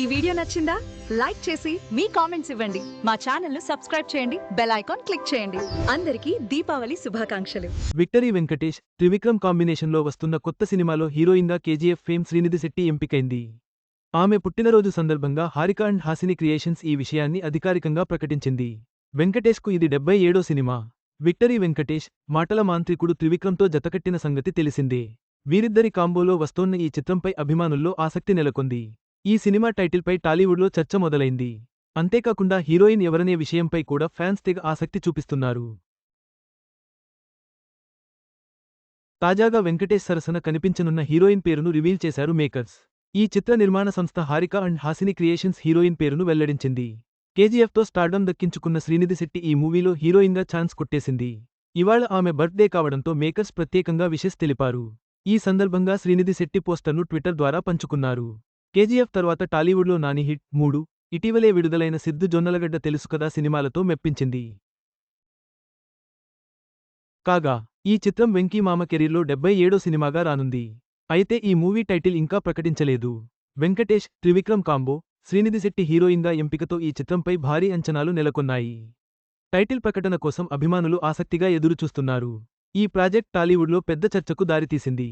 ఈ వీడియో నచ్చిందా? లైక్ చేసి మీ కామెంట్స్ ఇవ్వండి. మా ఛానల్ను సబ్స్క్రైబ్ చేయండి. బెల్ ఐకాన్ క్లిక్ చేయండి. అందరికీ దీపావళి శుభాకాంక్షలు. విక్టరీ వెంకటేష్ త్రివిక్రమ్ కాంబినేషన్లో వస్తున్న కొత్త సినిమాలో హీరోయిన్గా కేజీఎఫ్ ఫేమ్ శ్రీనిధి శెట్టి ఎంపికైంది. ఆమె పుట్టినరోజు సందర్భంగా హారిక అండ్ హాసిని క్రియేషన్స్ ఈ విషయాన్ని అధికారికంగా ప్రకటించింది. వెంకటేష్కు ఇది డెబ్బై ఏడో సినిమా. విక్టరీ వెంకటేష్ మాటల మాంత్రికుడు త్రివిక్రమ్తో జతకట్టిన సంగతి తెలిసిందే. వీరిద్దరి కాంబోలో వస్తోన్న ఈ చిత్రంపై అభిమానుల్లో ఆసక్తి నెలకొంది. ఈ సినిమా టైటిల్పై టాలీవుడ్లో చర్చ మొదలైంది. అంతేకాకుండా హీరోయిన్ ఎవరనే విషయంపై కూడా ఫ్యాన్స్ తెగ ఆసక్తి చూపిస్తున్నారు. తాజాగా వెంకటేష్ సరసన కనిపించనున్న హీరోయిన్ పేరును రివీల్ చేశారు మేకర్స్. ఈ చిత్ర నిర్మాణ సంస్థ Harika and Haasini creations heroine పేరును వెల్లడించింది. కేజీఎఫ్తో స్టార్డమ్ దక్కించుకున్న శ్రీనిధి శెట్టి ఈ మూవీలో హీరోయిన్గా ఛాన్స్ కొట్టేసింది. ఇవాళ ఆమె బర్త్డే కావడంతో మేకర్స్ ప్రత్యేకంగా విషెస్ తెలిపారు. ఈ సందర్భంగా శ్రీనిధి శెట్టి పోస్టర్ను ట్విట్టర్ ద్వారా పంచుకున్నారు. కేజీఎఫ్ తర్వాత టాలీవుడ్లో నాని హిట్ మూడు ఇటీవలే విడుదలైన సిద్ధు జొన్నలగడ్డ తెలుసు కదా సినిమాలతో మెప్పించింది. కాగా ఈ చిత్రం వెంకీ మామ కెరీర్లో డెబ్బై ఏడో సినిమాగా రానుంది. అయితే ఈ మూవీ టైటిల్ ఇంకా ప్రకటించలేదు. వెంకటేష్ త్రివిక్రమ్ కాంబో శ్రీనిధిశెట్టి హీరోయిన్గా ఎంపికతో ఈ చిత్రంపై భారీ అంచనాలు నెలకొన్నాయి. టైటిల్ ప్రకటన కోసం అభిమానులు ఆసక్తిగా ఎదురుచూస్తున్నారు. ఈ ప్రాజెక్ట్ టాలీవుడ్లో పెద్ద చర్చకు దారితీసింది.